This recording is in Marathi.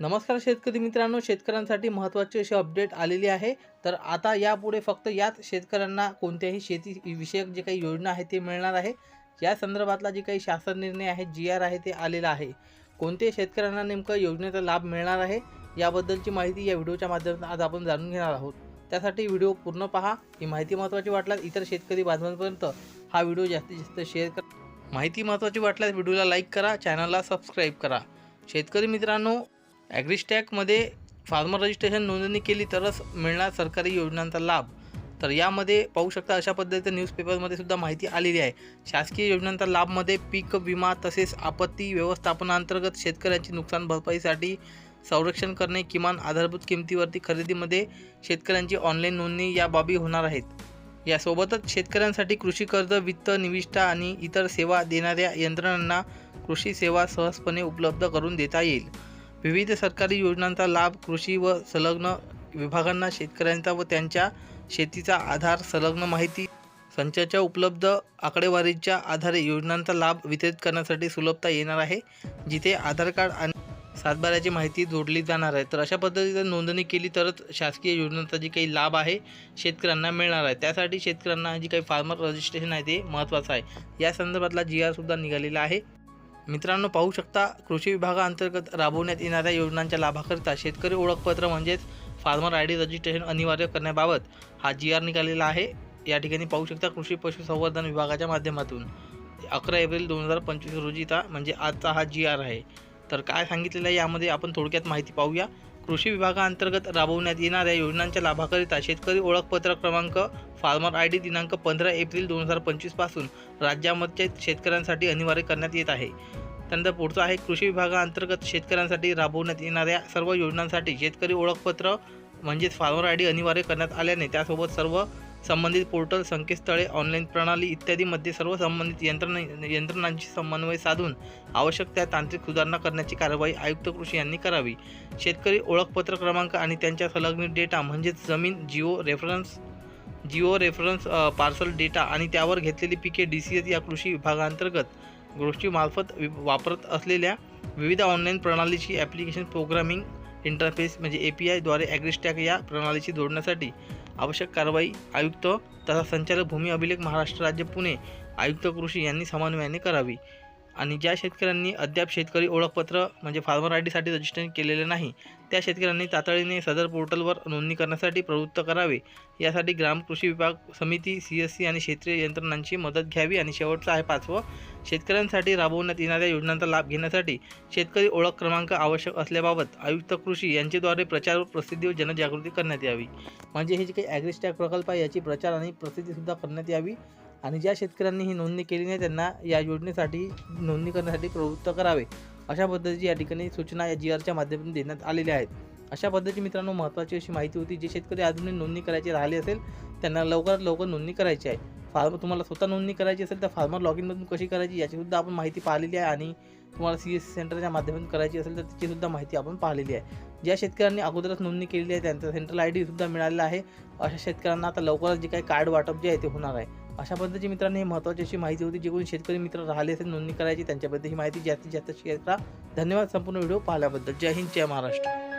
नमस्कार शेतकरी मित्रांनो शेतकऱ्यांसाठी महत्त्वाची अशी अपडेट आलेली आहे. तर आता यापुढे फक्त याच शेतकऱ्यांना कोणत्याही शेती विषयक जे काही योजना आहे ते मिळणार आहे. या संदर्भातला जे काही शासन निर्णय आहे जी आर आहे ते आलेला आहे. कोणत्याही शेतकऱ्यांना नेमकं योजनेचा लाभ मिळणार आहे याबद्दलची माहिती या व्हिडिओच्या माध्यमातून आज आपण जाणून घेणार आहोत. त्यासाठी व्हिडिओ पूर्ण पहा. ही माहिती महत्त्वाची वाटल्यास इतर शेतकरी बांधवांपर्यंत हा व्हिडिओ जास्तीत जास्त शेअर करा. माहिती महत्त्वाची वाटल्यास व्हिडिओला लाईक करा चॅनलला सबस्क्राईब करा. शेतकरी मित्रांनो ॲग्रिस्टॅकमध्ये फार्मर रजिस्ट्रेशन नोंदणी केली तरच मिळणार सरकारी योजनांचा लाभ. तर यामध्ये पाहू शकता अशा पद्धतीचं न्यूजपेपरमध्ये सुद्धा माहिती आलेली आहे. शासकीय योजनांचा लाभमध्ये पीक विमा तसेच आपत्ती व्यवस्थापनांतर्गत शेतकऱ्यांची नुकसान भरपाईसाठी संरक्षण करणे किमान आधारभूत किमतीवरती खरेदीमध्ये शेतकऱ्यांची ऑनलाईन नोंदणी या बाबी होणार आहेत. यासोबतच शेतकऱ्यांसाठी कृषी कर्ज वित्त निविष्ठा आणि इतर सेवा देणाऱ्या यंत्रणांना कृषी सेवा सहजपणे उपलब्ध करून देता येईल. विविध सरकारी योजनांचा लाभ कृषी व संलग्न विभागांना शेतकऱ्यांचा व त्यांच्या शेतीचा आधार संलग्न माहिती संचाच्या उपलब्ध आकडेवारीच्या आधारे योजनांचा लाभ वितरित करण्यासाठी सुलभता येणार आहे जिथे आधार कार्ड आणि सातबाऱ्याची माहिती जोडली जाणार आहे. तर अशा पद्धतीनं नोंदणी केली तरच शासकीय योजनांचा जी काही लाभ आहे शेतकऱ्यांना मिळणार आहे. त्यासाठी शेतकऱ्यांना जी काही फार्मर रजिस्ट्रेशन आहे ते महत्त्वाचं आहे. या संदर्भातला जी आरसुद्धा निघालेला आहे. मित्रांनो पाहू शकता कृषी विभागाअंतर्गत राबवण्यात येणाऱ्या योजनांच्या लाभाकरिता शेतकरी ओळखपत्र म्हणजेच फार्मर आय डी रजिस्ट्रेशन अनिवार्य करण्याबाबत हा जी आर निघालेला आहे. या ठिकाणी पाहू शकता कृषी पशुसंवर्धन विभागाच्या माध्यमातून अकरा एप्रिल दोन हजार पंचवीस रोजीचा म्हणजे आजचा हा जी आर आहे. तर काय सांगितलेलं आहे यामध्ये आपण थोडक्यात माहिती पाहूया. कृषी विभागाअंतर्गत राबवण्यात येणाऱ्या योजनांच्या लाभाकरिता शेतकरी ओळखपत्र क्रमांक फार्मर आय डी दिनांक पंधरा एप्रिल दोन हजार पंचवीसपासून राज्यामध्ये शेतकऱ्यांसाठी अनिवार्य करण्यात येत आहे. त्यानंतर पुढचं आहे कृषी विभागाअंतर्गत शेतकऱ्यांसाठी राबवण्यात येणाऱ्या सर्व योजनांसाठी शेतकरी ओळखपत्र म्हणजेच फार्मर आय डी अनिवार्य करण्यात आल्याने त्यासोबत सर्व संबंधित पोर्टल संकेतस्थळे ऑनलाईन प्रणाली इत्यादीमध्ये सर्व संबंधित यंत्रणा यंत्रणांशी समन्वय साधून आवश्यक त्या तांत्रिक सुधारणा करण्याची कारवाई आयुक्त कृषी यांनी करावी. शेतकरी ओळखपत्र क्रमांक आणि त्यांच्या संलग्नित डेटा म्हणजेच जमीन geo reference geo reference parcel data आणि त्यावर घेतलेली पिके डी सी एस या कृषी विभागांतर्गत गोष्टीमार्फत वि वापरत असलेल्या विविध ऑनलाईन प्रणालीची ॲप्लिकेशन प्रोग्रामिंग इंटरफेस म्हणजे ए पी आयद्वारे ॲग्रिस्टॅक या प्रणालीशी जोडण्यासाठी आवश्यक कारवाई आयुक्त तथा संचालक भूमी अभिलेख महाराष्ट्र राज्य पुणे आयुक्त कृषी यांनी समन्वयाने करावी. आणि ज्या शेतकऱ्यांनी अद्याप शेतकरी ओळखपत्र म्हणजे फार्मर आय डीसाठी रजिस्ट्रेशन केलेले नाही त्या शेतकऱ्यांनी तातडीने सदर पोर्टलवर नोंदणी करण्यासाठी प्रवृत्त करावे. यासाठी ग्राम कृषी विभाग समिती सी एस सी आणि क्षेत्रीय यंत्रणांची मदत घ्यावी आणि शेवटचं आहे पाचवं. शेतकऱ्यांसाठी राबवण्यात येणाऱ्या योजनांचा लाभ घेण्यासाठी शेतकरी ओळख क्रमांक आवश्यक असल्याबाबत आयुक्त कृषी यांच्याद्वारे प्रचार व प्रसिद्धी व जनजागृती करण्यात यावी. म्हणजे हे जे काही ॲग्रिस्टॅक प्रकल्प आहे याची प्रचार आणि प्रसिद्धीसुद्धा करण्यात यावी. आणि ज्या शेतकऱ्यांनी ही नोंदणी केली नाही त्यांना या योजनेसाठी नोंदणी करण्यासाठी प्रवृत्त करावे. अशा पद्धतीची या ठिकाणी सूचना या जी आरच्या माध्यमातून देण्यात आलेल्या आहेत. अशा पद्धतीची मित्रांनो महत्त्वाची अशी माहिती होती जे शेतकरी अजूनही नोंदणी करायची राहिली असेल त्यांना लवकरात लवकर नोंदणी करायची आहे. फार्मर तुम्हाला स्वतः नोंदणी करायची असेल तर फार्मर लॉग इनमधून कशी करायची याचीसुद्धा आपण माहिती पाहिलेली आहे आणि तुम्हाला सी एस सी सेंटरच्या माध्यमातून करायची असेल तर त्याचीसुद्धा माहिती आपण पाहिलेली आहे. ज्या शेतकऱ्यांनी अगोदरच नोंदणी केलेली आहे त्यांचा सेंट्रल आय डीसुद्धा मिळालेला आहे. अशा शेतकऱ्यांना आता लवकरच जे काही कार्ड वाटप जे आहे ते होणार आहे. अशा पद्धतीची मित्रांनो ही महत्त्वाची अशी माहिती होती जे कोणी शेतकरी मित्र राहिले असेल नोंदणी करायची त्यांच्याबद्दल ही माहिती जास्तीत जास्त शेअर करा. धन्यवाद संपूर्ण व्हिडिओ पाहिल्याबद्दल. जय हिंद जय महाराष्ट्र.